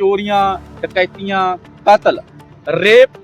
ਚੋਰੀਆਂ, ਡਕੈਤੀਆਂ, ਕਤਲ, ਰੇਪ,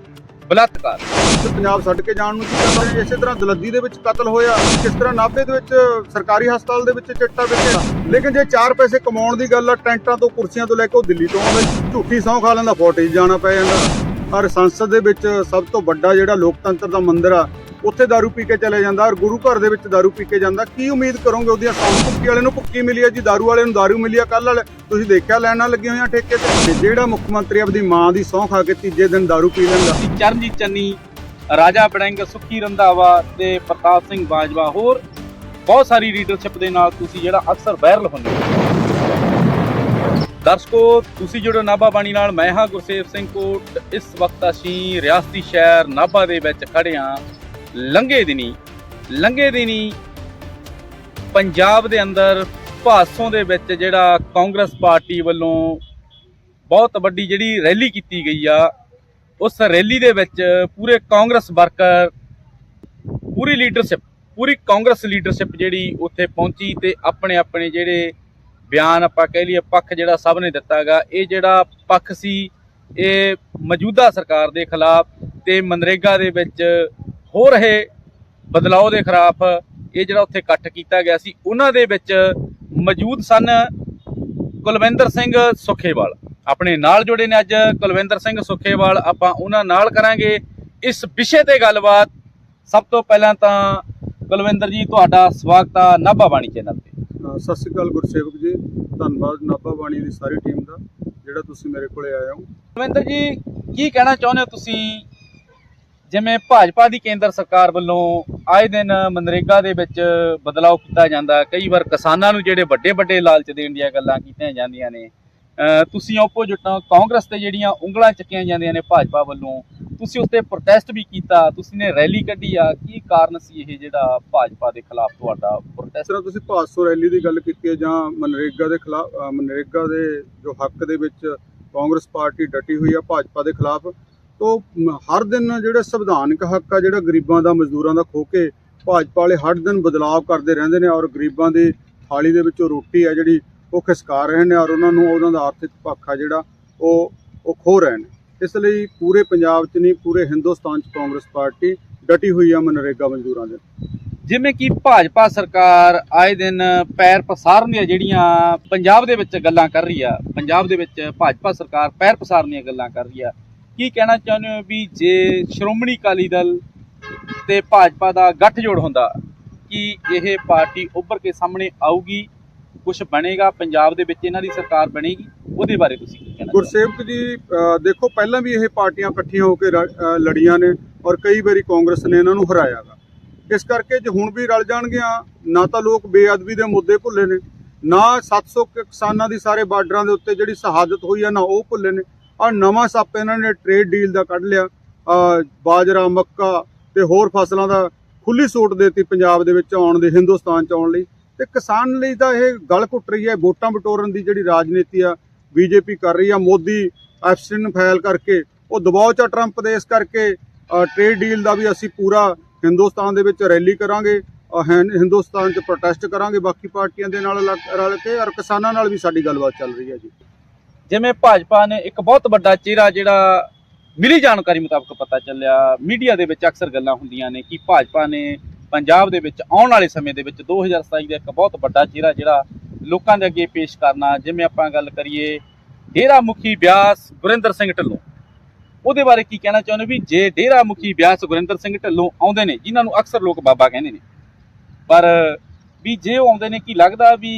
ਬਲਾਤਕਾਰ। ਤੇ ਪੰਜਾਬ ਛੱਡ ਕੇ ਜਾਣ ਨੂੰ ਕੀ ਕਰਦਾ ਇਸੇ ਤਰ੍ਹਾਂ ਦਲੱਦੀ ਦੇ ਵਿੱਚ ਕਤਲ ਹੋਇਆ। ਕਿਸ ਤਰ੍ਹਾਂ ਨਾਭੇ ਦੇ ਵਿੱਚ, ਸਰਕਾਰੀ ਹਸਪਤਾਲ ਦੇ ਵਿੱਚ ਚਿੱਟਾ ਵੇਚਿਆ? ਲੇਕਿਨ ਜੇ 4 ਪੈਸੇ ਕਮਾਉਣ ਦੀ ਗੱਲ ਆ, ਟੈਂਟਾਂ ਤੋਂ ਕੁਰਸੀਆਂ ਤੋਂ ਲੈ ਕੇ ਉਹ ਦਿੱਲੀ ਤੋਂ ਆਉਂਦਾ ਝੂਠੀ ਸਹੁੰ ਖਾ ਲੈਂਦਾ ਫੋਟੇਜ ਜਾਣਾ ਪੈ ਜਾਂਦਾ। ਔਰ ਸੰਸਦ ਦੇ ਵਿੱਚ ਸਭ ਤੋਂ ਵੱਡਾ ਜਿਹੜਾ ਲੋਕਤੰਤਰ ਦਾ ਮੰਦਿਰ ਆ ਉੱਥੇ दारू ਪੀ ਕੇ ਚਲੇ ਜਾਂਦਾ ਔਰ ਗੁਰੂ ਘਰ ਦੇ ਵਿੱਚ दारू ਪੀ ਕੇ ਜਾਂਦਾ ਕੀ ਉਮੀਦ ਕਰੋਗੇ ਉਹਦੀਆਂ ਸੌਂ ਭੁੱਕੀ ਵਾਲੇ ਨੂੰ ਭੁੱਕੀ ਮਿਲੀ ਆ ਜੀ दारू ਵਾਲੇ ਨੂੰ दारू ਮਿਲੀ ਆ ਕੱਲ ਵਾਲੇ ਤੁਸੀਂ ਦੇਖਿਆ ਲੈਣਾ ਲੱਗੀਆਂ ਹੋਈਆਂ ਠੇਕੇ ਤੇ ਤੇ ਜਿਹੜਾ ਮੁੱਖ ਮੰਤਰੀ ਆਪਦੀ ਮਾਂ ਦੀ ਸਹੁੰ ਖਾ ਕੇ ਤੀਜੇ ਦਿਨ दारू ਪੀ ਲੈਂਦਾ ਸੀ ਚਰਨਜੀਤ ਚੰਨੀ ਰਾਜਾ ਬੜਿੰਗ ਸੁਖੀ ਰੰਧਾਵਾ ਤੇ ਪ੍ਰਤਾਪ ਸਿੰਘ ਬਾਜਵਾ ਹੋਰ ਬਹੁਤ ਸਾਰੀ ਲੀਡਰਸ਼ਿਪ ਦੇ ਨਾਲ ਤੁਸੀਂ ਜਿਹੜਾ ਅਕਸਰ ਵਾਇਰਲ ਹੁੰਦੇ ਹੋ ਦਰਸ਼ਕੋ ਤੁਸੀਂ ਜੁੜੋ ਨਾਭਾ ਬਾਣੀ ਨਾਲ ਮੈਂ ਹਾਂ ਗੁਰਸੇਵ ਸਿੰਘ ਕੋਟ ਇਸ ਵਕਤ ਅਸੀਂ ਰਿਆਸਤੀ ਸ਼ਹਿਰ ਨਾਭਾ ਦੇ ਵਿੱਚ ਖੜੇ ਹਾਂ ਲੰਘੇ ਦਿਨੀ ਲੰਘੇ ਦਿਨੀ ਪੰਜਾਬ ਦੇ ਅੰਦਰ ਭਾਸੋਂ ਦੇ ਵਿੱਚ ਜਿਹੜਾ ਕਾਂਗਰਸ ਪਾਰਟੀ ਵੱਲੋਂ ਬਹੁਤ ਵੱਡੀ ਜਿਹੜੀ ਰੈਲੀ ਕੀਤੀ ਗਈ ਆ, ਉਸ ਰੈਲੀ ਦੇ ਵਿੱਚ ਪੂਰੇ ਕਾਂਗਰਸ ਵਰਕਰ, ਪੂਰੀ ਲੀਡਰਸ਼ਿਪ ਪੂਰੀ ਕਾਂਗਰਸ ਲੀਡਰਸ਼ਿਪ ਜਿਹੜੀ ਉੱਥੇ ਪਹੁੰਚੀ ਤੇ ਆਪਣੇ ਆਪਣੇ ਜਿਹੜੇ ਬਿਆਨ ਆਪਾਂ ਕਹਿ ਲਈਏ, ਪੱਖ ਜਿਹੜਾ ਸਭ ਨੇ ਦਿੱਤਾਗਾ ਇਹ ਜਿਹੜਾ ਪੱਖ ਸੀ, ਇਹ ਮੌਜੂਦਾ ਸਰਕਾਰ ਦੇ ਖਿਲਾਫ ਤੇ ਮਨਰੇਗਾ ਦੇ ਵਿੱਚ ਹੋ ਰਹੇ ਬਦਲਾਅ ਦੇ ਖਿਲਾਫ ਇਹ ਜਿਹੜਾ ਉੱਥੇ ਇਕੱਠ ਕੀਤਾ ਗਿਆ ਸੀ ਉਹਨਾਂ ਦੇ ਵਿੱਚ ਮੌਜੂਦ ਸਨ ਕੁਲਵਿੰਦਰ ਸਿੰਘ ਸੁਖੇਵਾਲ। ਆਪਣੇ ਨਾਲ ਜੁੜੇ ਨੇ ਅੱਜ ਕੁਲਵਿੰਦਰ ਸਿੰਘ ਸੁਖੇਵਾਲ। ਆਪਾਂ ਉਹਨਾਂ ਨਾਲ ਕਰਾਂਗੇ ਇਸ ਵਿਸ਼ੇ ਤੇ ਗੱਲਬਾਤ। ਸਭ ਤੋਂ ਪਹਿਲਾਂ ਤਾਂ ਕੁਲਵਿੰਦਰ ਜੀ ਤੁਹਾਡਾ ਸਵਾਗਤ ਆ ਨਾਭਾ ਬਾਣੀ ਚੈਨਲ ਤੇ। ਸਤਿ ਸ਼੍ਰੀ ਅਕਾਲ ਗੁਰਸੇਵਕ ਜੀ ਧੰਨਵਾਦ ਨਾਭਾ ਬਾਣੀ ਦੀ ਸਾਰੀ ਟੀਮ ਦਾ ਜਿਹੜਾ ਤੁਸੀਂ ਮੇਰੇ ਕੋਲੇ ਆਏ ਹੋ। ਕੁਲਵਿੰਦਰ ਜੀ ਕੀ ਕਹਿਣਾ ਚਾਹੁੰਦੇ ਹੋ ਤੁਸੀਂ? ਜਿਵੇਂ ਭਾਜਪਾ ਦੀ ਕੇਂਦਰ ਸਰਕਾਰ ਵੱਲੋਂ ਆਏ ਦਿਨ ਮਨਰੇਗਾ ਦੇ ਵਿੱਚ ਬਦਲਾਅ ਕੀਤਾ ਜਾਂਦਾ, ਕਈ ਵਾਰ ਕਿਸਾਨਾਂ ਨੂੰ ਜਿਹੜੇ ਵੱਡੇ ਵੱਡੇ ਲਾਲਚ ਦੇਣ ਦੀਆਂ ਗੱਲਾਂ ਕੀਤੀਆਂ ਜਾਂਦੀਆਂ ਨੇ ਤੁਸੀਂ ਆਪੋਜੀਟ ਕਾਂਗਰਸ ਤੇ ਜਿਹੜੀਆਂ ਉਂਗਲਾਂ ਚੱਕੀਆਂ ਜਾਂਦੀਆਂ ਨੇ ਭਾਜਪਾ ਵੱਲੋਂ, ਤੁਸੀਂ ਉਸ ਤੇ ਪ੍ਰੋਟੈਸਟ ਵੀ ਕੀਤਾ, ਤੁਸੀਂ ਨੇ ਰੈਲੀ ਕੱਢੀ ਆ, ਕੀ ਕਾਰਨ ਸੀ ਇਹ ਜਿਹੜਾ ਭਾਜਪਾ ਦੇ ਖਿਲਾਫ ਤੁਹਾਡਾ ਪ੍ਰੋਟੈਸਟ ਤਰ੍ਹਾਂ ਤੁਸੀਂ ਭਾਸੋ ਰੈਲੀ ਦੀ ਗੱਲ ਕੀਤੀ ਹੈ ਜਾਂ ਮਨਰੇਗਾ ਦੇ ਖਿਲਾਫ ਮਨਰੇਗਾ ਦੇ ਜੋ ਹੱਕ ਦੇ ਵਿੱਚ ਕਾਂਗਰਸ ਪਾਰਟੀ ਡਟੀ ਹੋਈ ਆ ਭਾਜਪਾ ਦੇ ਖਿਲਾਫ ਤੋਂ ਹਰ ਦਿਨ ਜਿਹੜੇ ਸੰਵਿਧਾਨਕ ਹੱਕ ਆ, ਜਿਹੜਾ ਗਰੀਬਾਂ ਦਾ, ਮਜ਼ਦੂਰਾਂ ਦਾ ਖੋ ਕੇ ਭਾਜਪਾ ਵਾਲੇ ਹਰ ਦਿਨ ਬਦਲਾਅ ਕਰਦੇ ਰਹਿੰਦੇ ਨੇ ਔਰ ਗਰੀਬਾਂ ਦੀ ਥਾਲੀ ਦੇ ਵਿੱਚੋਂ ਰੋਟੀ ਆ ਜਿਹੜੀ ਉਹ ਖਿਸਕਾ ਰਹੇ ਨੇ ਔਰ ਉਹਨਾਂ ਨੂੰ ਉਹਨਾਂ ਦਾ ਆਰਥਿਕ ਪੱਖ ਆ ਜਿਹੜਾ ਉਹ ਉਹ ਖੋ ਰਹੇ ਨੇ। ਇਸ ਲਈ ਪੂਰੇ ਪੰਜਾਬ 'ਚ ਨਹੀਂ, ਪੂਰੇ ਹਿੰਦੁਸਤਾਨ 'ਚ ਕਾਂਗਰਸ ਪਾਰਟੀ ਡਟੀ ਹੋਈ ਆ ਮਨਰੇਗਾ ਮਜ਼ਦੂਰਾਂ ਦੇ। ਜਿਵੇਂ ਕਿ ਭਾਜਪਾ ਸਰਕਾਰ ਆਏ ਦਿਨ ਪੈਰ ਪਸਾਰਨ ਦੀਆਂ ਜਿਹੜੀਆਂ ਪੰਜਾਬ ਦੇ ਵਿੱਚ ਗੱਲਾਂ ਕਰ ਰਹੀ ਆ, ਪੰਜਾਬ ਦੇ ਵਿੱਚ ਭਾਜਪਾ ਸਰਕਾਰ ਪੈਰ ਪਸਾਰਨ ਦੀਆਂ ਗੱਲਾਂ ਕਰ ਰਹੀ ਆ ਕੀ ਕਹਿਣਾ ਚਾਹੁੰਦੇ ਹੋ ਵੀ ਜੇ ਸ਼੍ਰੋਮਣੀ ਅਕਾਲੀ ਦਲ ਤੇ ਭਾਜਪਾ ਦਾ ਗੱਠਜੋੜ ਹੁੰਦਾ, ਕਿ ਇਹ ਪਾਰਟੀ ਉੱਭਰ ਕੇ ਸਾਹਮਣੇ ਆਊਗੀ? ਕੁਝ ਬਣੇਗਾ? ਪੰਜਾਬ ਦੇ ਵਿੱਚ ਇਹਨਾਂ ਦੀ ਸਰਕਾਰ ਬਣੇਗੀ? ਉਹਦੇ ਬਾਰੇ ਤੁਸੀਂ ਕੀ ਕਹਿਣਾ ਗੁਰਸੇਵਕ ਜੀ ਦੇਖੋ, ਪਹਿਲਾਂ ਵੀ ਇਹ ਪਾਰਟੀਆਂ ਇਕੱਠੀਆਂ ਹੋ ਕੇ ਲੜੀਆਂ ਨੇ ਔਰ ਕਈ ਵਾਰੀ ਕਾਂਗਰਸ ਨੇ ਇਹਨਾਂ ਨੂੰ ਹਰਾਇਆਗਾ ਇਸ ਕਰਕੇ ਜੇ ਹੁਣ ਵੀ ਰਲ ਜਾਣਗੀਆਂ, ਨਾ ਤਾਂ ਲੋਕ ਬੇਅਦਬੀ ਦੇ ਮੁੱਦੇ ਭੁੱਲੇ ਨੇ, ਨਾ 700 ਕਿ- ਕਿਸਾਨਾਂ ਦੀ ਸਾਰੇ ਬਾਰਡਰਾਂ ਦੇ ਉੱਤੇ ਜਿਹੜੀ ਸ਼ਹਾਦਤ ਹੋਈ ਆ, ਨਾ ਉਹ ਭੁੱਲੇ ਨੇ। ਔਰ ਨਵਾਂ ਸੱਪ ਇਹਨਾਂ ਨੇ ਟ੍ਰੇਡ ਡੀਲ ਦਾ ਕੱਢ ਲਿਆ ਬਾਜਰਾ, ਮੱਕਾ ਤੇ ਹੋਰ ਫਸਲਾਂ ਦਾ ਖੁੱਲੀ ਛੂਟ ਦੇਤੀ ਪੰਜਾਬ ਦੇ ਵਿੱਚ ਆਉਣ ਦੇ, ਹਿੰਦੁਸਤਾਨ ਚ ਆਉਣ ਲਈ। ਤੇ ਕਿਸਾਨ ਲਈ ਤਾਂ ਇਹ ਗਲ ਘੁੱਟ ਰਹੀ ਹੈ, ਵੋਟਾਂ ਬਟੋਰਨ ਦੀ ਜਿਹੜੀ ਰਾਜਨੀਤੀ ਆ ਬੀਜੇਪੀ ਕਰ ਰਹੀ ਆ, ਮੋਦੀ ਐਫਸਟਨ ਫਾਈਲ ਕਰਕੇ, ਉਹ ਦਬਾਅ ਚ ਆ ਟਰੰਪ ਦੇ ਇਸ ਕਰਕੇ ਟ੍ਰੇਡ ਡੀਲ ਦਾ ਵੀ ਅਸੀਂ ਪੂਰਾ ਹਿੰਦੁਸਤਾਨ ਦੇ ਵਿੱਚ ਰੈਲੀ ਕਰਾਂਗੇ ਹਿੰ- ਹਿੰਦੁਸਤਾਨ 'ਚ ਪ੍ਰੋਟੈਸਟ ਕਰਾਂਗੇ ਬਾਕੀ ਪਾਰਟੀਆਂ ਦੇ ਨਾਲ ਲੱਗ- ਰਲ ਕੇ ਔਰ ਕਿਸਾਨਾਂ ਨਾਲ ਵੀ ਸਾਡੀ ਗੱਲਬਾਤ ਚੱਲ ਰਹੀ ਹੈ ਜੀ। ਜਿਵੇਂ ਭਾਜਪਾ ਨੇ ਇੱਕ ਬਹੁਤ ਵੱਡਾ ਚਿਹਰਾ ਜਿਹੜਾ ਮਿਲੀ ਜਾਣਕਾਰੀ ਮੁਤਾਬਕ ਪਤਾ ਚੱਲਿਆ, ਮੀਡੀਆ ਦੇ ਵਿੱਚ ਅਕਸਰ ਗੱਲਾਂ ਹੁੰਦੀਆਂ ਨੇ ਕਿ ਭਾਜਪਾ ਨੇ ਪੰਜਾਬ ਦੇ ਵਿੱਚ ਆਉਣ ਵਾਲੇ ਸਮੇਂ ਦੇ ਵਿੱਚ 2027 ਦਾ ਇੱਕ ਬਹੁਤ ਵੱਡਾ ਚਿਹਰਾ ਜਿਹੜਾ ਲੋਕਾਂ ਦੇ ਅੱਗੇ ਪੇਸ਼ ਕਰਨਾ, ਜਿਵੇਂ ਆਪਾਂ ਗੱਲ ਕਰੀਏ ਡੇਰਾ ਮੁਖੀ ਬਿਆਸ ਗੁਰਿੰਦਰ ਸਿੰਘ ਢੱਲੋਂ। ਉਹਦੇ ਬਾਰੇ ਕੀ ਕਹਿਣਾ ਚਾਹੁੰਦੇ ਵੀ ਜੇ ਡੇਰਾ ਮੁਖੀ ਬਿਆਸ ਗੁਰਿੰਦਰ ਸਿੰਘ ਢੱਲੋਂ ਆਉਂਦੇ ਨੇ, ਜਿਨ੍ਹਾਂ ਨੂੰ ਅਕਸਰ ਲੋਕ ਬਾਬਾ ਕਹਿੰਦੇ ਨੇ, ਪਰ ਵੀ ਜੇ ਉਹ ਆਉਂਦੇ ਨੇ, ਕੀ ਲੱਗਦਾ ਵੀ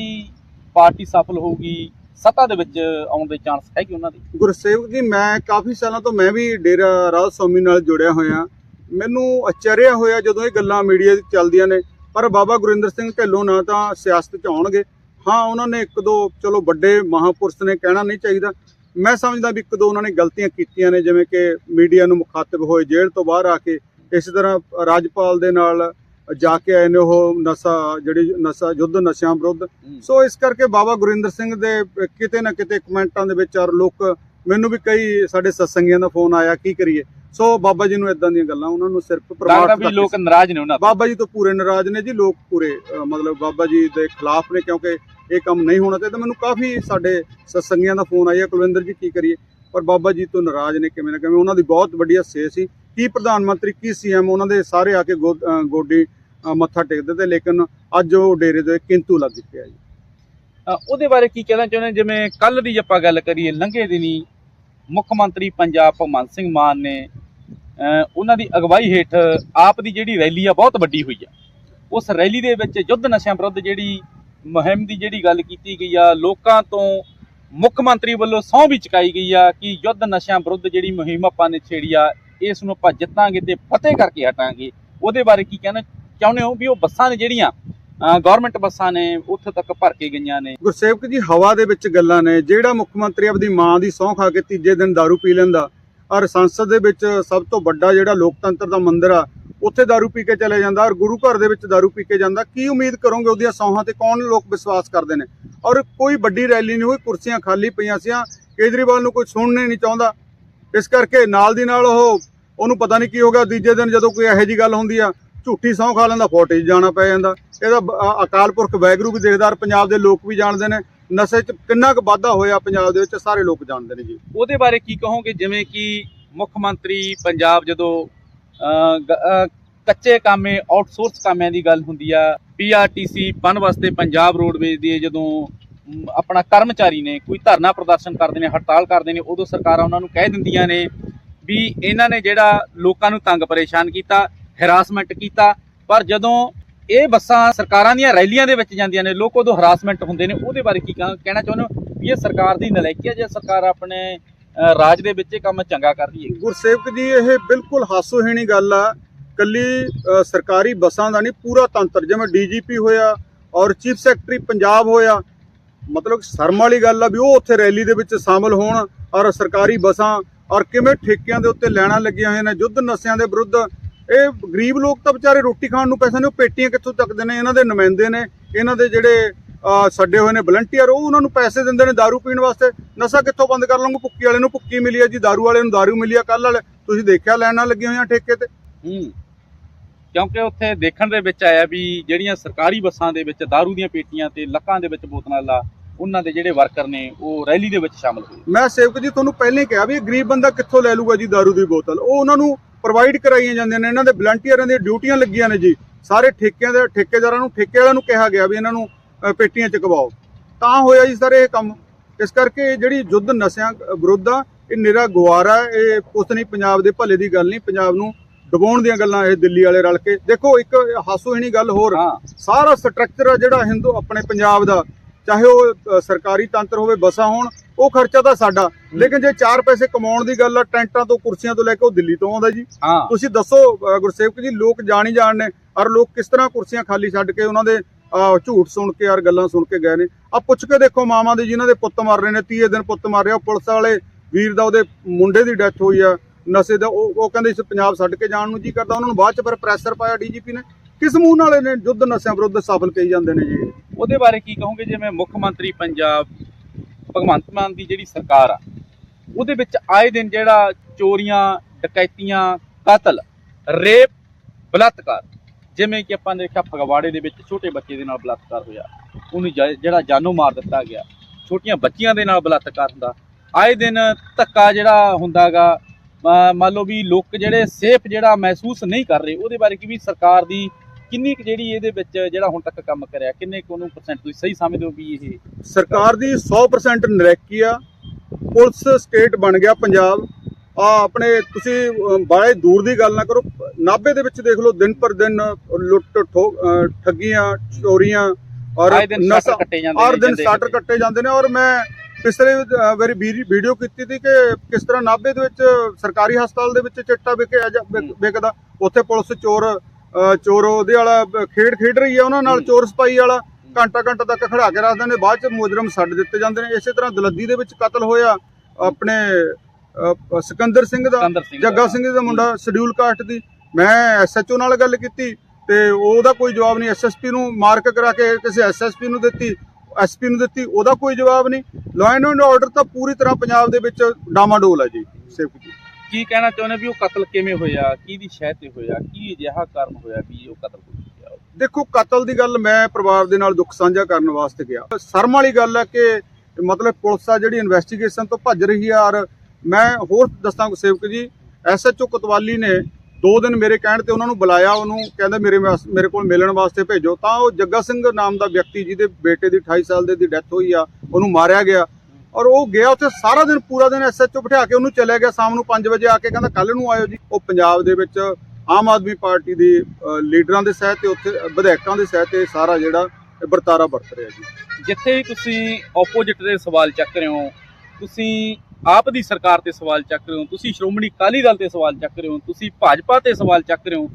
ਪਾਰਟੀ ਸਫਲ ਹੋਊਗੀ? ਸੱਤਾ ਦੇ ਵਿੱਚ ਆਉਣ ਦੇ ਚਾਂਸ ਹੈਗੇ ਉਹਨਾਂ ਦੇ। ਗੁਰਸੇਵਕ ਜੀ, ਮੈਂ ਕਾਫੀ ਸਾਲਾਂ ਤੋਂ ਮੈਂ ਵੀ ਡੇਰਾ ਰਾਜ ਸਵਾਮੀ ਨਾਲ ਜੁੜਿਆ ਹੋਇਆ ਮੈਨੂੰ ਅਚਰਿਆ ਹੋਇਆ ਜਦੋਂ ਇਹ ਗੱਲਾਂ ਮੀਡੀਆ 'ਚ ਚੱਲਦੀਆਂ ਨੇ, ਪਰ ਬਾਬਾ ਗੁਰਿੰਦਰ ਸਿੰਘ ਢਿੱਲੋਂ ਨਾ ਤਾਂ ਸਿਆਸਤ 'ਚ ਆਉਣਗੇ। ਹਾਂ, ਉਹਨਾਂ ਨੇ ਇੱਕ ਦੋ, ਚਲੋ ਵੱਡੇ ਮਹਾਪੁਰਸ਼ ਨੇ ਕਹਿਣਾ ਨਹੀਂ ਚਾਹੀਦਾ। ਮੈਂ ਸਮਝਦਾ ਵੀ ਇੱਕ ਦੋ ਉਹਨਾਂ ਨੇ ਗਲਤੀਆਂ ਕੀਤੀਆਂ ਨੇ, ਜਿਵੇਂ ਕਿ ਮੀਡੀਆ ਨੂੰ ਮੁਖਾਤਬ ਹੋਏ ਜੇਲ੍ਹ ਤੋਂ ਬਾਹਰ ਆ ਕੇ ਇਸੇ ਤਰ੍ਹਾਂ ਰਾਜਪਾਲ ਦੇ ਨਾਲ ਜਾ ਕੇ ਆਏ ਨੇ ਉਹ ਨਸ਼ਾ ਜਿਹੜੀ ਨਸ਼ਾ ਯੁੱਧ ਨਸ਼ਿਆਂ ਵਿਰੁੱਧ। ਸੋ ਇਸ ਕਰਕੇ ਬਾਬਾ ਗੁਰਿੰਦਰ ਸਿੰਘ ਦੇ ਕਿਤੇ ਨਾ ਕਿਤੇ ਕਮੈਂਟਾਂ ਦੇ ਵਿੱਚ ਔਰ ਲੋਕ ਮੈਨੂੰ ਵੀ ਕਈ ਸਾਡੇ ਸਤਸੰਗੀਆਂ ਦਾ ਫੋਨ ਆਇਆ ਕੀ ਕਰੀਏ? ਸੋ ਬਾਬਾ ਜੀ ਨੂੰ ਇਦਾਂ ਦੀਆਂ ਗੱਲਾਂ ਉਹਨਾਂ ਨੂੰ ਸਿਰਫ ਪ੍ਰਮਾਣ ਵੀ ਲੋਕ ਨਾਰਾਜ਼ ਨੇ ਉਹਨਾਂ ਬਾਬਾ ਜੀ ਤੋਂ ਪੂਰੇ ਨਾਰਾਜ਼ ਨੇ ਜੀ ਲੋਕ ਪੂਰੇ ਮਤਲਬ ਬਾਬਾ ਜੀ ਦੇ ਖਿਲਾਫ ਨੇ ਕਿਉਂਕਿ ਇਹ ਕੰਮ ਨਹੀਂ ਹੋਣਾ ਚਾਹੀਦਾ ਮੈਨੂੰ ਕਾਫੀ ਸਾਡੇ ਸਤਸੰਗੀਆਂ ਦਾ ਫੋਨ ਆਇਆ ਕੁਲਵਿੰਦਰ ਜੀ ਕੀ ਕਰੀਏ? ਪਰ ਬਾਬਾ ਜੀ ਤੋਂ ਨਾਰਾਜ਼ ਨੇ ਕਿਵੇਂ ਨਾ ਕਿਵੇਂ ਉਹਨਾਂ ਦੀ ਬਹੁਤ ਵੱਡੀ ਸੇ ਸੀ। ਕੀ ਪ੍ਰਧਾਨ ਮੰਤਰੀ ਕੀ ਸੀਐਮ ਉਹਨਾਂ ਦੇ ਸਾਰੇ ਆ ਕੇ ਗੋਡੀ ਮੱਥਾ ਟੇਕਦੇ ਤੇ ਲੇਕਿਨ ਅੱਜ ਉਹ ਡੇਰੇ ਦੇ ਕਿੰਤੂ ਲੱਗ ਪਿਆ ਜੀ। ਉਹਦੇ ਬਾਰੇ ਕੀ ਕਹਿਣਾ ਚਾਹੁੰਦੇ? ਜਿਵੇਂ ਕੱਲ ਦੀ ਆਪਾਂ ਗੱਲ ਕਰੀਏ ਲੰਘੇ ਦਿਨੀ ਮੁੱਖ ਮੰਤਰੀ ਪੰਜਾਬ ਭਗਵੰਤ ਸਿੰਘ ਮਾਨ ਨੇ ਉਹਨਾਂ ਦੀ ਅਗਵਾਈ ਹੇਠ ਆਪ ਦੀ ਜਿਹੜੀ ਰੈਲੀ ਆ ਬਹੁਤ ਵੱਡੀ ਹੋਈ ਆ। ਉਸ ਰੈਲੀ ਦੇ ਵਿੱਚ ਯੁੱਧ ਨਸ਼ਿਆਂ ਵਿਰੁੱਧ ਜਿਹੜੀ ਮੁਹਿੰਮ ਦੀ ਜਿਹੜੀ ਗੱਲ ਕੀਤੀ ਗਈ ਆ, ਲੋਕਾਂ ਤੋਂ ਮੁੱਖ ਮੰਤਰੀ ਵੱਲੋਂ ਸਹੁੰ ਵੀ ਚੁਕਾਈ ਗਈ ਆ ਕਿ ਯੁੱਧ ਨਸ਼ਿਆਂ ਵਿਰੁੱਧ ਜਿਹੜੀ ਮੁਹਿੰਮ ਆਪਾਂ ਨੇ ਛੇੜੀ ਆ, ਇਸ ਨੂੰ ਆਪਾਂ ਜਿੱਤਾਂਗੇ ਤੇ ਫਤਿਹ ਕਰਕੇ ਹਟਾਂਗੇ। ਉਹਦੇ ਬਾਰੇ ਕੀ ਕਹਿਣਾ? ਚਾਹੁੰਦੇ ਹੋ ਵੀ ਉਹ ਬੱਸਾਂ ਨੇ ਜਿਹੜੀਆਂ ਗਵਰਨਮੈਂਟ ਬੱਸਾਂ ਨੇ ਉੱਥੇ ਤੱਕ ਭਰ ਕੇ ਗਈਆਂ ਨੇ ਗੁਰਸੇਵਕ ਜੀ ਹਵਾ ਦੇ ਵਿੱਚ ਗੱਲਾਂ ਨੇ ਜਿਹੜਾ ਮੁੱਖ ਮੰਤਰੀ ਆਪਦੀ ਮਾਂ ਦੀ ਸਹੁੰ ਖਾ ਕੇ ਤੀਜੇ ਦਿਨ दारू ਪੀ ਲੈਂਦਾ ਔਰ ਸੰਸਦ ਦੇ ਵਿੱਚ ਸਭ ਤੋਂ ਵੱਡਾ ਜਿਹੜਾ ਲੋਕਤੰਤਰ ਦਾ ਮੰਦਿਰ ਆ ਉੱਥੇ दारू ਪੀ ਕੇ ਚਲੇ ਜਾਂਦਾ ਔਰ ਗੁਰੂ ਘਰ ਦੇ ਵਿੱਚ दारू ਪੀ ਕੇ ਜਾਂਦਾ ਕੀ ਉਮੀਦ ਕਰੋਗੇ ਉਹਦੀਆਂ ਸੌਹਾਂ ਤੇ ਕੌਣ ਲੋਕ ਵਿਸ਼ਵਾਸ ਕਰਦੇ ਨੇ ਔਰ ਕੋਈ ਵੱਡੀ ਰੈਲੀ ਨਹੀਂ ਹੋਈ ਕੁਰਸੀਆਂ ਖਾਲੀ ਪਈਆਂ ਸੀਆਂ ਕੇਜਰੀਵਾਲ ਨੂੰ ਕੋਈ ਸੁਣਨੇ ਨਹੀਂ ਚਾਹੁੰਦਾ ਇਸ ਕਰਕੇ ਨਾਲ ਦੀ ਨਾਲ ਉਹ ਉਹਨੂੰ ਪਤਾ ਨਹੀਂ ਕੀ ਹੋ ਗਿਆ ਤੀਜੇ ਦਿਨ ਜਦੋਂ ਕੋਈ ਇਹੋ ਜੀ ਗੱਲ ਹੁੰਦੀ ਆ ਝੂਠੀ ਸਹੁੰ ਖਾ ਲੈਂਦਾ ਫੋਟੇ ਜਾਣਾ ਪੈ ਜਾਂਦਾ। ਇਹਦਾ ਅਕਾਲ ਪੁਰਖ ਵੈਗਰੂ ਵੀ ਦੇਖਦਾ ਪੰਜਾਬ ਦੇ ਲੋਕ ਵੀ ਜਾਣਦੇ ਨੇ। ਨਸ਼ੇ 'ਚ ਕਿੰਨਾ ਕੁ ਵਾਧਾ ਹੋਇਆ ਪੰਜਾਬ ਦੇ ਵਿੱਚ, ਸਾਰੇ ਲੋਕ ਜਾਣਦੇ ਨੇ ਜੀ। ਉਹਦੇ ਬਾਰੇ ਕੀ ਕਹੋਗੇ? ਜਿਵੇਂ ਕਿ ਮੁੱਖ ਮੰਤਰੀ ਪੰਜਾਬ ਜਦੋਂ ਕੱਚੇ ਕਾਮੇ, ਆਊਟਸੋਰਸ ਕਾਮਿਆਂ ਦੀ ਗੱਲ ਹੁੰਦੀ ਆ ਪੀਆਰਟੀਸੀ ਪਨ ਵਾਸਤੇ ਪੰਜਾਬ ਰੋਡਵੇਜ਼ ਦੇ ਜਦੋਂ ਆਪਣਾ ਕਰਮਚਾਰੀ ਨੇ, ਕੋਈ ਧਰਨਾ ਪ੍ਰਦਰਸ਼ਨ ਕਰਦੇ ਨੇ, ਹੜਤਾਲ ਕਰਦੇ ਨੇ, ਉਦੋਂ ਸਰਕਾਰਾਂ ਉਹਨਾਂ ਨੂੰ ਕਹਿ ਦਿੰਦੀਆਂ ਨੇ ਵੀ ਇਹਨਾਂ ਨੇ ਜਿਹੜਾ ਲੋਕਾਂ ਨੂੰ ਤੰਗ ਪਰੇਸ਼ਾਨ ਕੀਤਾ ਹੈਰਾਸਮੈਂਟ ਕੀਤਾ। ਪਰ ਜਦੋਂ ਇਹ ਬੱਸਾਂ ਸਰਕਾਰਾਂ ਦੀਆਂ ਰੈਲੀਆਂ ਦੇ ਵਿੱਚ ਜਾਂਦੀਆਂ ਨੇ, ਲੋਕ ਉਦੋਂ ਹਰਾਸਮੈਂਟ ਹੁੰਦੇ ਨੇ। ਉਹਦੇ ਬਾਰੇ ਕੀ ਕਹਾਂ- ਕਹਿਣਾ ਚਾਹੁੰਦੇ ਹੋ ਵੀ ਇਹ ਸਰਕਾਰ ਦੀ ਨਲਾਇਕੀ ਹੈ ਜੇ ਸਰਕਾਰ ਆਪਣੇ ਰਾਜ ਦੇ ਵਿੱਚ ਇਹ ਕੰਮ ਚੰਗਾ ਕਰ ਰਹੀ ਹੈ? ਗੁਰਸੇਵਕ ਜੀ, ਇਹ ਬਿਲਕੁਲ ਹਾਸੋਹੀਣੀ ਗੱਲ ਆ। ਕੱਲੀ ਸਰਕਾਰੀ ਬੱਸਾਂ ਦਾ ਨਹੀਂ, ਪੂਰਾ ਤੰਤਰ। ਜਿਵੇਂ ਡੀਜੀਪੀ ਹੋਇਆ ਔਰ ਚੀਫ ਸੈਕਟਰੀ ਪੰਜਾਬ ਹੋਇਆ, ਮਤਲਬ ਸ਼ਰਮ ਵਾਲੀ ਗੱਲ ਆ ਵੀ ਉਹ ਉੱਥੇ ਰੈਲੀ ਦੇ ਵਿੱਚ ਸ਼ਾਮਲ ਹੋਣ ਔਰ ਸਰਕਾਰੀ ਬੱਸਾਂ ਔਰ ਕਿਵੇਂ ਠੇਕਿਆਂ ਦੇ ਉੱਤੇ ਲੈਣਾ ਲੱਗੀਆਂ ਹੋਈਆਂ ਨੇ, ਯੁੱਧ ਨਸ਼ਿਆਂ ਦੇ ਵਿਰੁੱਧ ਇਹ ਗਰੀਬ ਲੋਕ ਤਾਂ ਵਿਚਾਰੇ ਰੋਟੀ ਖਾਣ ਨੂੰ ਪੈਸੇ ਨੇ ਉਹ ਪੇਟੀਆਂ ਕਿੱਥੋਂ ਚੱਕਦੇ ਨੇ ਇਹਨਾਂ ਦੇ ਨੁਮਾਇੰਦੇ ਨੇ ਇਹਨਾਂ ਦੇ ਜਿਹੜੇ ਅ, ਛੱਡੇ ਹੋਏ ਨੇ ਵਲੰਟੀਅਰ ਉਹ ਉਹਨਾਂ ਨੂੰ ਪੈਸੇ ਦਿੰਦੇ ਨੇ दारू ਪੀਣ ਵਾਸਤੇ ਨਸ਼ਾ ਕਿੱਥੋਂ ਬੰਦ ਕਰ ਲਵਾਂਗੇ ਭੁੱਕੀ ਵਾਲੇ ਨੂੰ ਭੁੱਕੀ ਮਿਲੀ ਆ ਜੀ दारू ਵਾਲੇ ਨੂੰ दारू ਮਿਲੀ ਆ ਕੱਲ ਵਾਲੇ ਤੁਸੀਂ ਦੇਖਿਆ ਲੈਣਾ ਲੱਗੀਆਂ ਹੋਈਆਂ ਠੇਕੇ ਤੇ ਹੂੰ ਕਿਉਂਕਿ ਉੱਥੇ ਦੇਖਣ ਦੇ ਵਿੱਚ ਆਇਆ ਵੀ ਜਿਹੜੀਆਂ ਸਰਕਾਰੀ ਬੱਸਾਂ ਦੇ ਵਿੱਚ दारू ਦੀਆਂ ਪੇਟੀਆਂ ਤੇ ਲੱਖਾਂ ਦੇ ਵਿੱਚ ਬੋਤਲਾਂ ਲਾ ਉਹਨਾਂ ਦੇ ਜਿਹੜੇ ਵਰਕਰ ਨੇ ਉਹ ਰੈਲੀ ਦੇ ਵਿੱਚ ਸ਼ਾਮਲ ਹੋਏ ਮੈਂ ਸੇਵਕ ਜੀ ਤੁਹਾਨੂੰ ਪਹਿਲਾਂ ਹੀ ਕਿਹਾ ਵੀ ਇਹ ਗਰੀਬ ਬੰਦਾ ਕਿੱਥੋਂ ਲੈ ਲੂਗਾ ਜੀ दारू ਦੀ ਬੋਤਲ ਉਹ ਉਹਨਾਂ ਨੂੰ ਪ੍ਰੋਵਾਈਡ ਕਰਾਈਆਂ ਜਾਂਦੀਆਂ ਨੇ ਇਹਨਾਂ ਦੇ ਵਲੰਟੀਅਰਾਂ ਦੀਆਂ ਡਿਊਟੀਆਂ ਲੱਗੀਆਂ ਨੇ ਜੀ। ਸਾਰੇ ਠੇਕਿਆਂ ਦੇ ਠੇਕੇਦਾਰਾਂ ਨੂੰ ਠੇਕੇ ਵਾਲਿਆਂ ਨੂੰ ਕਿਹਾ ਗਿਆ ਵੀ ਇਹਨਾਂ ਨੂੰ ਪੇਟੀਆਂ ਚਕਵਾਓ ਤਾਂ ਹੋਇਆ ਜੀ ਸਰ ਇਹ ਕੰਮ। ਇਸ ਕਰਕੇ ਜਿਹੜੀ ਯੁੱਧ ਨਸ਼ਿਆਂ ਵਿਰੁੱਧ ਆ ਇਹ ਨਿਰਾ ਗੁਆਰਾ ਹੈ, ਇਹ ਕੁਛ ਨਹੀਂ ਪੰਜਾਬ ਦੇ ਭਲੇ ਦੀ ਗੱਲ ਨਹੀਂ। ਪੰਜਾਬ ਨੂੰ ਡੁਬਾਉਣ ਦੀਆਂ ਗੱਲਾਂ ਇਹ ਦਿੱਲੀ ਵਾਲੇ ਰਲ ਕੇ। ਦੇਖੋ ਇੱਕ ਹਾਸੋਹੀਣੀ ਗੱਲ ਹੋਰ। ਸਾਰਾ ਸਟਰਕਚਰ ਆ ਜਿਹੜਾ ਹਿੰਦੂ ਆਪਣੇ ਪੰਜਾਬ ਦਾ ਚਾਹੇ ਉਹ ਸਰਕਾਰੀ ਤੰਤਰ ਹੋਵੇ ਬੱਸਾਂ ਹੋਣ ਉਹ ਖਰਚਾ ਤਾਂ ਸਾਡਾ। ਲੇਕਿਨ ਜੇ 4 ਪੈਸੇ ਕਮਾਉਣ ਦੀ ਗੱਲ ਆ ਟੈਂਟਾਂ ਤੋਂ ਕੁਰਸੀਆਂ ਤੋਂ ਲੈ ਕੇ ਉਹ ਦਿੱਲੀ ਤੋਂ ਆਉਂਦਾ ਜੀ। ਤੁਸੀਂ ਦੱਸੋ ਗੁਰਸੇਵਕ ਜੀ ਲੋਕ ਜਾਣ ਜਾਣ ਨੇ ਔਰ ਲੋਕ ਕਿਸ ਤਰ੍ਹਾਂ ਕੁਰਸੀਆਂ ਖਾਲੀ ਛੱਡ ਕੇ ਉਹਨਾਂ ਦੇ ਝੂਠ ਸੁਣ ਕੇ ਔਰ ਗੱਲਾਂ ਸੁਣ ਕੇ ਗਏ ਨੇ। ਆ ਪੁੱਛ ਕੇ ਦੇਖੋ ਮਾਵਾਂ ਦੇ ਜਿਨ੍ਹਾਂ ਦੇ ਪੁੱਤ ਮਰ ਰਹੇ ਨੇ 30 ਦਿਨ ਪੁੱਤ ਮਰ ਰਿਹਾ ਪੁਲਿਸ ਵਾਲੇ ਵੀਰ ਦਾ ਉਹਦੇ ਮੁੰਡੇ ਦੀ ਡੈਥ ਹੋਈ ਆ ਨਸ਼ੇ ਦਾ ਉਹ ਉਹ ਕਹਿੰਦੇ ਇਸ ਪੰਜਾਬ ਛੱਡ ਕੇ ਜਾਣ ਨੂੰ ਜੀ ਕਰਦਾ ਉਹਨਾਂ ਨੂੰ ਬਾਅਦ ਚ ਫਿਰ ਪ੍ਰੈਸ਼ਰ ਪਾਇਆ ਡੀਜੀਪੀ ਨੇ। ਕਿਸ ਮੂੰਹ ਨਾਲ ਇਹਨੇ ਯੁੱਧ ਨਸ਼ਿਆਂ ਵਿਰੁੱਧ ਸਫਲ ਕਹੀ ਜਾਂਦੇ ਨੇ ਜੀ? ਉਹਦੇ ਬਾਰੇ ਕੀ ਕਹੋਗੇ? ਜਿਵੇਂ ਮੁੱਖ ਮੰਤਰੀ ਪੰਜਾਬ ਭਗਵੰਤ ਮਾਨ ਦੀ ਜਿਹੜੀ ਸਰਕਾਰ ਆ, ਉਹਦੇ ਵਿੱਚ ਆਏ ਦਿਨ ਜਿਹੜਾ ਚੋਰੀਆਂ, ਡਕੈਤੀਆਂ, ਕਤਲ, ਰੇਪ, ਬਲਾਤਕਾਰ, ਜਿਵੇਂ ਕਿ ਆਪਾਂ ਨੇ ਦੇਖਿਆ ਫਗਵਾੜੇ ਦੇ ਵਿੱਚ ਛੋਟੇ ਬੱਚੇ ਦੇ ਨਾਲ ਬਲਾਤਕਾਰ ਹੋਇਆ, ਉਹਨੂੰ ਜ- ਜਿਹੜਾ ਜਾਨੋਂ ਮਾਰ ਦਿੱਤਾ ਗਿਆ, ਛੋਟੀਆਂ ਬੱਚੀਆਂ ਦੇ ਨਾਲ ਬਲਾਤਕਾਰ ਹੁੰਦਾ। ਆਏ ਦਿਨ ਧੱਕਾ ਜਿਹੜਾ ਹੁੰਦਾਗਾ ਮੰਨ ਲਓ ਵੀ ਲੋਕ ਜਿਹੜੇ ਸੇਫ ਜਿਹੜਾ ਮਹਿਸੂਸ ਨਹੀਂ ਕਰ ਰਹੇ, ਉਹਦੇ ਬਾਰੇ ਕਿ ਵੀ ਸਰਕਾਰ ਦੀ ਕਿੰਨੀ ਕੁ ਜਿਹੜੀ ਇਹਦੇ ਵਿੱਚ ਜਿਹੜਾ ਹੁਣ ਤੱਕ ਕੰਮ ਕਰਿਆ ਕਿੰਨੇ ਕੁ ਉਹਨੂੰ ਪਰਸੈਂਟ ਤੁਸੀਂ ਸਹੀ ਸਮਝਦੇ ਹੋ ਵੀ ਇਹ ਸਰਕਾਰ ਦੀ 100% ਨਰੇਕੀ ਆ ਪੁਲਿਸ ਸਟੇਟ ਬਣ ਗਿਆ ਪੰਜਾਬ ਆ ਆਪਣੇ ਤੁਸੀਂ ਬਾਹਲੇ ਦੂਰ ਦੀ ਗੱਲ ਨਾ ਕਰੋ ਨਾਭੇ ਦੇ ਵਿੱਚ ਦੇਖ ਲਓ ਦਿਨ ਪਰ ਦਿਨ ਲੁੱਟ ਠੱਗੀਆਂ ਚੋਰੀਆਂ ਔਰ ਨਸ਼ਾ ਸੱਟ ਕੱਟੇ ਜਾਂਦੇ ਔਰ ਨੇ, ਦਿਨ ਸਟਾਰਟਰ ਕੱਟੇ ਜਾਂਦੇ ਨੇ ਔਰ ਮੈਂ ਪਿਛਲੇ ਵਾਰੀ ਵੀਡੀਓ ਕੀਤੀ ਸੀ ਕਿ ਕਿਸ ਤਰ੍ਹਾਂ ਨਾਭੇ ਦੇ ਵਿੱਚ ਸਰਕਾਰੀ ਹਸਪਤਾਲ ਦੇ ਵਿੱਚ ਚਿੱਟਾ ਵਿਕਿਆ। ਵਿਕਦਾ ਉੱਥੇ ਪੁਲਿਸ ਚੋਰ ਚੋਰ ਉਹਦੇ ਵਾਲਾ ਖੇਡ ਖੇਡ ਰਹੀ ਹੈ ਉਹਨਾਂ ਨਾਲ। ਚੋਰ ਸਪਾਈ ਵਾਲਾ। ਘੰਟਾ ਘੰਟਾ ਤੱਕ ਖੜਾ ਕੇ ਰੱਖਦੇ ਨੇ ਬਾਅਦ ਚ ਮੁਜਰਮ ਛੱਡ ਦਿੱਤੇ ਜਾਂਦੇ ਨੇ। ਇਸੇ ਤਰ੍ਹਾਂ ਦਲੱਦੀ ਦੇ ਵਿੱਚ ਕਤਲ ਹੋਇਆ ਆਪਣੇ ਸਿਕੰਦਰ ਸਿੰਘ ਦਾ ਜੱਗਾ ਸਿੰਘ ਦਾ ਮੁੰਡਾ ਸ਼ਡਿਊਲ ਕਾਸਟ ਦੀ। ਮੈਂ ਐਸਐਚਓ ਨਾਲ ਗੱਲ ਕੀਤੀ ਤੇ ਉਹਦਾ ਕੋਈ ਜਵਾਬ ਨਹੀਂ। ਐਸਐਸਪੀ ਨੂੰ ਮਾਰਕ ਕਰਾ ਕੇ ਕਿਸੇ ਐਸਐਸਪੀ ਨੂੰ ਦਿੱਤੀ ਐਸਪੀ ਨੂੰ ਦਿੱਤੀ ਉਹਦਾ ਕੋਈ ਜਵਾਬ ਨਹੀਂ। ਲਾਅ ਐਂਡ ਆਰਡਰ ਤਾਂ ਪੂਰੀ ਤਰ੍ਹਾਂ ਪੰਜਾਬ ਦੇ ਵਿੱਚ ਡਾਮਾਡੋਲ ਹੈ ਜੀ ਸੇਫ ਜੀ। ਕੀ ਕਹਿਣਾ ਚਾਹੁੰਦੇ ਵੀ ਉਹ ਕਤਲ ਕਿਵੇਂ ਹੋਇਆ? ਕਿਹਦੀ ਸ਼ਹਿ ਤੇ ਹੋਇਆ? ਕੀ ਅਜਿਹਾ ਕਾਰਨ ਹੋਇਆ ਵੀ ਉਹ ਕਤਲ ਹੋ ਗਿਆ ਦੇਖੋ, ਕਤਲ ਦੀ ਗੱਲ ਮੈਂ ਪਰਿਵਾਰ ਦੇ ਨਾਲ ਦੁੱਖ ਸਾਂਝਾ ਕਰਨ ਵਾਸਤੇ ਗਿਆ। ਸ਼ਰਮ ਵਾਲੀ ਗੱਲ ਹੈ ਕਿ ਮਤਲਬ ਪੁਲਿਸ ਆ ਜਿਹੜੀ ਇਨਵੈਸਟੀਗੇਸ਼ਨ ਤੋਂ ਭੱਜ ਰਹੀ ਆ ਔਰ ਮੈਂ ਹੋਰ ਦੱਸਾਂ ਸੇਵਕ ਜੀ ਐਸਐਚਓ ਕੋਤਵਾਲੀ ਨੇ ਦੋ ਦਿਨ ਮੇਰੇ ਕਹਿਣ ਤੇ ਉਹਨਾਂ ਨੂੰ ਬੁਲਾਇਆ, ਉਹਨੂੰ ਕਹਿੰਦਾ ਮੇਰੇ ਮੇਰੇ ਕੋਲ ਮਿਲਣ ਵਾਸਤੇ ਭੇਜੋ। ਤਾਂ ਉਹ ਜੱਗਾ ਸਿੰਘ ਨਾਮ ਦਾ ਵਿਅਕਤੀ ਜਿਹਦੇ ਬੇਟੇ ਦੀ 28 ਸਾਲ ਦੇ ਦੀ ਡੈਥ ਹੋਈ ਆ, ਉਹਨੂੰ ਮਾਰਿਆ ਗਿਆ। ਔਰ ਉਹ ਗਿਆ ਉੱਥੇ ਸਾਰਾ ਦਿਨ, ਪੂਰਾ ਦਿਨ ਐਸਐਚਓ ਬਿਠਾ ਕੇ ਉਹਨੂੰ ਚਲਿਆ ਗਿਆ ਸ਼ਾਮ ਨੂੰ 5 ਵਜੇ ਆ ਕੇ ਕਹਿੰਦਾ ਕੱਲ ਨੂੰ ਆਇਓ ਜੀ। ਉਹ ਪੰਜਾਬ ਦੇ ਵਿੱਚ ਆਮ ਆਦਮੀ ਪਾਰਟੀ ਦੇ ਲੀਡਰਾਂ ਦੇ ਸਹਿਤ ਤੇ ਉੱਥੇ ਵਿਧਾਇਕਾਂ ਦੇ ਸਹਿਤ ਤੇ ਸਾਰਾ ਜਿਹੜਾ ਵਰਤਾਰਾ ਵਰਤ ਰਿਹਾ ਜੀ। ਜਿੱਥੇ ਵੀ ਤੁਸੀਂ ਆਪੋਜੀਟ ਦੇ ਸਵਾਲ ਚੱਕ ਰਹੇ ਹੋ, ਤੁਸੀਂ ਆਪ ਦੀ ਸਰਕਾਰ ਤੇ ਸਵਾਲ ਚੱਕ ਰਹੇ ਹੋ, ਤੁਸੀਂ ਸ਼੍ਰੋਮਣੀ ਅਕਾਲੀ ਦਲ ਤੇ ਸਵਾਲ ਚੱਕ ਰਹੇ ਹੋ, ਤੁਸੀਂ ਭਾਜਪਾ ਤੇ ਸਵਾਲ ਚੱਕ ਰਹੇ ਹੋ,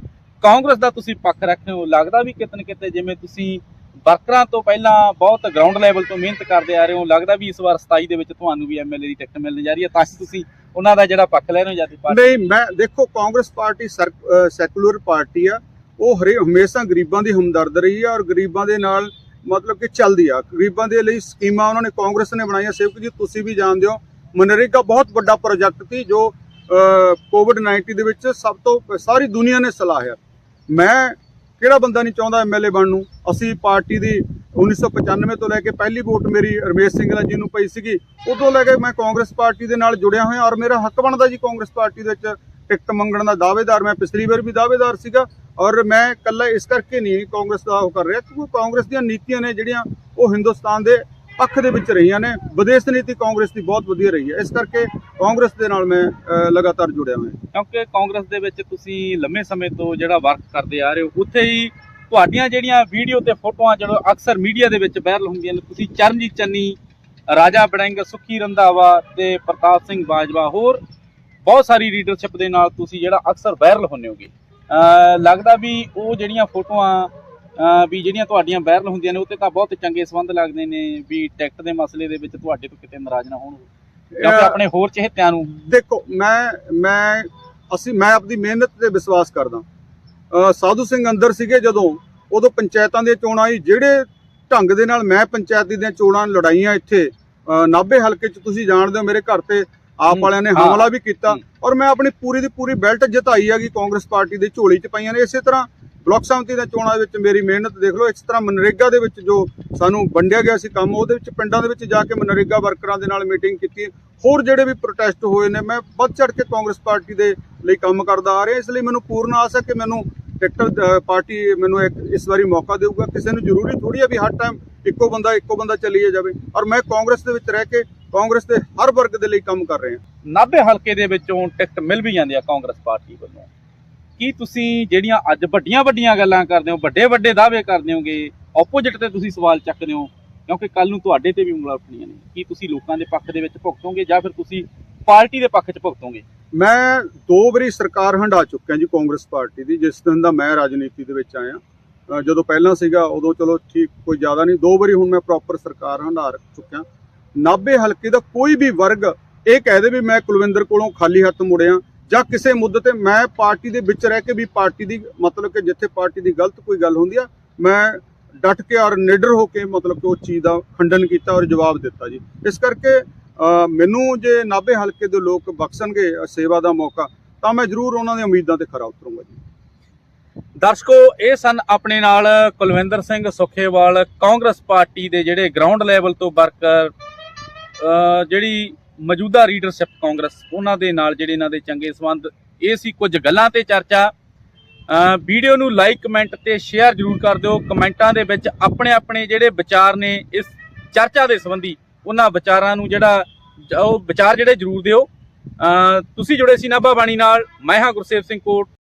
ਕਾਂਗਰਸ ਦਾ ਤੁਸੀਂ ਪੱਖ ਰੱਖ ਰਹੇ ਹੋ, ਲੱਗਦਾ ਵੀ ਕਿਤੇ ਨਾ ਕਿਤੇ ਜਿਵੇਂ ਤੁਸੀਂ ਵਰਕਰਾਂ ਤੋਂ ਪਹਿਲਾਂ ਬਹੁਤ ਗਰਾਊਂਡ ਲੈਵਲ ਤੋਂ ਮਿਹਨਤ ਕਰਦੇ ਆ ਰਹੇ ਹੋ। ਲੱਗਦਾ ਵੀ ਇਸ ਵਾਰ 27 ਦੇ ਵਿੱਚ ਤੁਹਾਨੂੰ ਵੀ ਐਮਐਲਏ ਦੀ ਟਿਕਟ ਮਿਲਣ ਜਾ ਰਹੀ ਹੈ। ਤਾਂ ਤੁਸੀਂ ਉਹਨਾਂ ਦਾ ਜਿਹੜਾ ਪੱਖ ਲੈ ਰਹੇ ਹੋ ਜਾਤੀ ਪਾਰਟੀ ਨਹੀਂ, ਮੈਂ ਦੇਖੋ, ਕਾਂਗਰਸ ਪਾਰਟੀ ਸੈਕੂਲਰ ਪਾਰਟੀ ਆ। ਉਹ ਹਰੇ ਹਮੇਸ਼ਾ ਗਰੀਬਾਂ ਦੀ ਹਮਦਰਦ ਰਹੀ ਆ ਔਰ ਗਰੀਬਾਂ ਦੇ ਨਾਲ ਮਤਲਬ ਕਿ ਚੱਲਦੀ ਆ। ਗਰੀਬਾਂ ਦੇ ਲਈ ਸਕੀਮਾਂ ਉਹਨਾਂ ਨੇ ਕਾਂਗਰਸ ਨੇ ਬਣਾਈਆਂ। ਸੇਵਕ ਜੀ, ਤੁਸੀਂ ਵੀ ਜਾਣਦੇ ਹੋ, ਮਨਰੇਗਾ ਬਹੁਤ ਵੱਡਾ ਪ੍ਰੋਜੈਕਟ ਸੀ, ਜੋ ਕੋਵਿਡ 19 ਦੇ ਵਿੱਚ ਸਭ ਤੋਂ ਸਾਰੀ ਦੁਨੀਆ ਨੇ ਸਲਾਹਿਆ ਮੈਂ ਕਿਹੜਾ ਬੰਦਾ ਨਹੀਂ ਚਾਹੁੰਦਾ ਐਮਐਲਏ ਬਣਨ ਨੂੰ? ਅਸੀਂ ਪਾਰਟੀ ਦੀ 1995 ਤੋਂ ਲੈ ਕੇ ਪਹਿਲੀ ਵੋਟ ਮੇਰੀ ਰਮੇਸ਼ ਸਿੰਘਲਾ ਜੀ ਨੂੰ ਪਈ ਸੀਗੀ। ਉਦੋਂ ਲੈ ਕੇ ਮੈਂ ਕਾਂਗਰਸ ਪਾਰਟੀ ਦੇ ਨਾਲ ਜੁੜਿਆ ਹੋਇਆ ਔਰ ਮੇਰਾ ਹੱਕ ਬਣਦਾ ਜੀ ਕਾਂਗਰਸ ਪਾਰਟੀ ਦੇ ਵਿੱਚ ਟਿਕਟ ਮੰਗਣ ਦਾ ਦਾਅਵੇਦਾਰ। ਮੈਂ ਪਿਛਲੀ ਵਾਰ ਵੀ ਦਾਅਵੇਦਾਰ ਸੀਗਾ ਔਰ ਮੈਂ ਇਕੱਲਾ ਇਸ ਕਰਕੇ ਨਹੀਂ ਕਾਂਗਰਸ ਦਾ ਉਹ ਕਰ ਰਿਹਾ ਕਿਉਂਕਿ ਕਾਂਗਰਸ ਦੀਆਂ ਨੀਤੀਆਂ ਨੇ ਜਿਹੜੀਆਂ ਉਹ ਹਿੰਦੁਸਤਾਨ ਦੇ ਪੱਖ ਦੇ ਵਿੱਚ ਰਹੀਆਂ ਨੇ। ਵਿਦੇਸ਼ ਨੀਤੀ ਕਾਂਗਰਸ ਦੀ ਬਹੁਤ ਵਧੀਆ ਰਹੀ ਹੈ। ਇਸ ਕਰਕੇ ਕਾਂਗਰਸ ਦੇ ਨਾਲ ਮੈਂ ਲਗਾਤਾਰ ਜੁੜਿਆ ਹੋਇਆ। ਕਿਉਂਕਿ ਕਾਂਗਰਸ ਦੇ ਵਿੱਚ ਤੁਸੀਂ ਲੰਮੇ ਸਮੇਂ ਤੋਂ ਜਿਹੜਾ ਵਰਕ ਕਰਦੇ ਆ ਰਹੇ ਹੋ, ਉੱਥੇ ਹੀ ਤੁਹਾਡੀਆਂ ਜਿਹੜੀਆਂ ਵੀਡੀਓ ਤੇ ਫੋਟੋਆਂ ਜਿਹੜੋ ਅਕਸਰ ਮੀਡੀਆ ਦੇ ਵਿੱਚ ਵਾਇਰਲ ਹੁੰਦੀਆਂ ਨੇ, ਤੁਸੀਂ ਚਰਨਜੀਤ ਚੰਨੀ, ਰਾਜਾ ਬੜਿੰਗ ਸੁਖੀ ਰੰਧਾਵਾ ਤੇ ਪ੍ਰਤਾਪ ਸਿੰਘ ਬਾਜਵਾ, ਹੋਰ ਬਹੁਤ ਸਾਰੀ ਲੀਡਰਸ਼ਿਪ ਦੇ ਨਾਲ ਤੁਸੀਂ ਜਿਹੜਾ ਅਕਸਰ ਵਾਇਰਲ ਹੁੰਦੇ ਹੋਗੇ। ਲੱਗਦਾ ਵੀ ਉਹ ਜਿਹੜੀਆਂ ਫੋਟੋਆਂ ਵੀ ਜਿਹੜੀਆਂ ਤੁਹਾਡੀਆਂ ਵਾਇਰਲ ਹੁੰਦੀਆਂ ਨੇ, ਉਹ ਤੇ ਤਾਂ ਬਹੁਤ ਚੰਗੇ ਸੰਬੰਧ ਲੱਗਦੇ ਨੇ, ਵੀ ਟਿਕਟ ਦੇ ਮਸਲੇ ਦੇ ਵਿੱਚ ਤੁਹਾਡੇ ਤੋਂ ਕਿਤੇ ਨਾਰਾਜ਼ ਨਾ ਹੋਣ। ਅ, ਆਪਣੇ ਹੋਰ ਚਹੇਤਿਆਂ ਨੂੰ ਦੇਖੋ ਮੈਂ ਮੈਂ ਅਸੀਂ ਮੈਂ ਆਪਣੀ ਮਿਹਨਤ ਤੇ ਵਿਸ਼ਵਾਸ ਕਰਦਾ ਸਾਧੂ ਸਿੰਘ ਅੰਦਰ ਸੀਗੇ ਜਦੋਂ ਉਦੋਂ ਪੰਚਾਇਤਾਂ ਦੀਆਂ ਚੋਣਾਂ ਸੀ ਜਿਹੜੇ ਢੰਗ ਦੇ ਨਾਲ ਮੈਂ ਪੰਚਾਇਤੀ ਦੀਆਂ ਚੋਣਾਂ ਲੜਾਈਆਂ ਇੱਥੇ ਨਾਭੇ ਹਲਕੇ 'ਚ ਤੁਸੀਂ ਜਾਣਦੇ ਹੋ ਮੇਰੇ ਘਰ ਤੇ ਆਪ ਵਾਲਿਆਂ ਨੇ। ਹਮਲਾ ਵੀ ਕੀਤਾ। ਔਰ ਮੈਂ ਆਪਣੀ ਪੂਰੀ ਦੀ ਪੂਰੀ ਬੈਲਟ ਜਿਤਾਈ ਹੈਗੀ ਕਾਂਗਰਸ ਪਾਰਟੀ ਦੇ ਝੋਲੀ 'ਚ ਪਾਈਆਂ ਨੇ ਇਸੇ ਤਰ੍ਹਾਂ ਬਲਾਕ ਸੰਮਤੀ ਦੀਆਂ ਚੋਣਾਂ ਵਿੱਚ ਮੇਰੀ ਮਿਹਨਤ ਦੇਖ ਲਓ, ਇਸ ਤਰ੍ਹਾਂ ਮਨਰੇਗਾ ਦੇ ਵਿੱਚ ਜੋ ਸਾਨੂੰ ਵੰਡਿਆ ਗਿਆ ਸੀ ਕੰਮ, ਉਹਦੇ ਵਿੱਚ ਪਿੰਡਾਂ ਦੇ ਵਿੱਚ ਜਾ ਕੇ ਮਨਰੇਗਾ ਵਰਕਰਾਂ ਦੇ ਨਾਲ ਮੀਟਿੰਗ ਕੀਤੀ। ਹੋਰ ਜਿਹੜੇ ਵੀ ਪ੍ਰੋਟੈਸਟ ਹੋਏ ਨੇ, ਮੈਂ ਵੱਧ ਚੜ ਕੇ ਕਾਂਗਰਸ ਪਾਰਟੀ ਦੇ ਲਈ ਕੰਮ ਕਰਦਾ ਆ ਰਿਹਾ, ਇਸ ਲਈ ਮੈਨੂੰ ਪੂਰਨ ਆਸ ਹੈ ਕਿ ਮੈਨੂੰ ਟਿਕਟ ਪਾਰਟੀ ਮੈਨੂੰ ਇੱਕ, ਇਸ ਵਾਰੀ ਮੌਕਾ ਦੇਊਗਾ। ਕਿਸੇ ਨੂੰ ਜ਼ਰੂਰੀ ਥੋੜੀ ਹੈ ਵੀ ਹਰ ਟਾਈਮ ਇੱਕੋ ਬੰਦਾ ਇੱਕੋ ਬੰਦਾ ਚੱਲੀਏ ਜਾਵੇ, ਔਰ ਮੈਂ ਕਾਂਗਰਸ ਦੇ ਵਿੱਚ ਰਹਿ ਕੇ ਕਾਂਗਰਸ ਦੇ ਹਰ ਵਰਗ ਦੇ ਲਈ ਕੰਮ ਕਰ ਰਿਹਾ। ਨਾਭੇ ਹਲਕੇ ਦੇ ਵਿੱਚੋਂ ਟਿਕਟ ਮਿਲ ਵੀ ਜਾਂਦੀ ਆ ਕਾਂਗਰਸ ਪਾਰਟੀ ਵੱਲੋਂ। ਕੀ ਤੁਸੀਂ ਜਿਹੜੀਆਂ ਅੱਜ ਵੱਡੀਆਂ ਵੱਡੀਆਂ ਗੱਲਾਂ ਕਰਦੇ ਹੋ, ਵੱਡੇ ਵੱਡੇ ਦਾਅਵੇ ਕਰਦੇ ਹੋਗੇ ਆਪੋਜੀਟ ਤੇ ਤੁਸੀਂ ਸਵਾਲ ਚੱਕਦੇ ਹੋ, ਕਿਉਂਕਿ ਕੱਲ ਨੂੰ ਤੁਹਾਡੇ ਤੇ ਵੀ ਉਂਗਲਾਂ ਉੱਠਣੀਆਂ ਨੇ। ਕੀ ਤੁਸੀਂ ਲੋਕਾਂ ਦੇ ਪੱਖ ਦੇ ਵਿੱਚ ਭੁਗਤੋਗੇ ਜਾਂ ਫਿਰ ਤੁਸੀਂ ਪਾਰਟੀ ਦੇ ਪੱਖ 'ਚ ਭੁਗਤੋਗੇ? ਮੈਂ ਦੋ ਵਾਰੀ ਸਰਕਾਰ ਹੰਢਾ ਚੁੱਕਿਆ ਜੀ ਕਾਂਗਰਸ ਪਾਰਟੀ ਦੀ, ਜਿਸ ਦਿਨ ਦਾ ਮੈਂ ਰਾਜਨੀਤੀ ਦੇ ਵਿੱਚ ਆਇਆ। ਜਦੋਂ ਪਹਿਲਾਂ ਸੀਗਾ, ਉਦੋਂ ਚਲੋ ਠੀਕ, ਕੋਈ ਜ਼ਿਆਦਾ ਨਹੀਂ। ਦੋ ਵਾਰੀ ਹੁਣ ਮੈਂ ਪ੍ਰੋਪਰ ਸਰਕਾਰ ਹੰਢਾ ਚੁੱਕਿਆ। ਨਾਭੇ ਹਲਕੇ ਦਾ ਕੋਈ ਵੀ ਵਰਗ ਇਹ ਕਹਿ ਦੇ ਵੀ ਮੈਂ ਕੁਲਵਿੰਦਰ ਕੋਲੋਂ ਖਾਲੀ ਹੱਥ ਮੁੜਿਆ। ਜਾਂ ਕਿਸੇ ਮੁੱਦੇ ਤੇ ਮੈਂ ਪਾਰਟੀ ਦੇ ਵਿੱਚ ਰਹਿ ਕੇ ਵੀ ਪਾਰਟੀ ਦੀ, ਮਤਲਬ ਕਿ ਜਿੱਥੇ ਪਾਰਟੀ ਦੀ ਗਲਤ ਕੋਈ ਗੱਲ ਹੁੰਦੀ ਆ, ਮੈਂ ਡਟ ਕੇ ਔਰ ਨਿਡਰ ਹੋ ਕੇ ਮਤਲਬ ਕਿ ਉਸ ਚੀਜ਼ ਦਾ ਖੰਡਨ ਕੀਤਾ ਔਰ ਜਵਾਬ ਦਿੱਤਾ ਜੀ। ਇਸ ਕਰਕੇ ਮੈਨੂੰ ਜੇ ਨਾਭੇ ਹਲਕੇ ਦੇ ਲੋਕ ਬਖਸ਼ਣਗੇ ਸੇਵਾ ਦਾ ਮੌਕਾ, ਤਾਂ ਮੈਂ ਜ਼ਰੂਰ ਉਹਨਾਂ ਦੀਆਂ ਉਮੀਦਾਂ ਤੇ ਖਰਾ ਉਤਰੂੰਗਾ ਜੀ। ਦਰਸ਼ਕੋ, ਇਹ ਸਨ ਆਪਣੇ ਨਾਲ ਕੁਲਵਿੰਦਰ ਸਿੰਘ ਸੁਖੇਵਾਲ, ਕਾਂਗਰਸ ਪਾਰਟੀ ਦੇ ਜਿਹੜੇ ਗਰਾਊਂਡ ਲੈਵਲ ਤੋਂ ਵਰਕਰ ਜਿਹੜੀ ਮੌਜੂਦਾ ਲੀਡਰਸ਼ਿਪ ਕਾਂਗਰਸ, ਉਹਨਾਂ ਦੇ ਨਾਲ ਜਿਹੜੇ ਇਹਨਾਂ ਦੇ ਚੰਗੇ ਸੰਬੰਧ, ਇਹ ਸੀ ਕੁਝ ਗੱਲਾਂ ਤੇ ਚਰਚਾ। ਵੀਡੀਓ ਨੂੰ ਲਾਈਕ, ਕਮੈਂਟ ਤੇ ਸ਼ੇਅਰ ਜਰੂਰ ਕਰ ਦਿਓ। ਕਮੈਂਟਾਂ ਦੇ ਵਿੱਚ ਆਪਣੇ ਆਪਣੇ ਜਿਹੜੇ ਵਿਚਾਰ ਨੇ ਇਸ ਚਰਚਾ ਦੇ ਸੰਬੰਧੀ, ਉਹਨਾਂ ਵਿਚਾਰਾਂ ਨੂੰ ਜਿਹੜਾ, ਉਹ ਵਿਚਾਰ ਜਿਹੜੇ ਜਰੂਰ ਦਿਓ। ਤੁਸੀਂ ਜੁੜੇ ਸੀ ਨਾਭਾ ਬਾਣੀ ਨਾਲ, ਮੈਂ ਹਾਂ ਗੁਰਸੇਵ ਸਿੰਘ ਕੋਟ।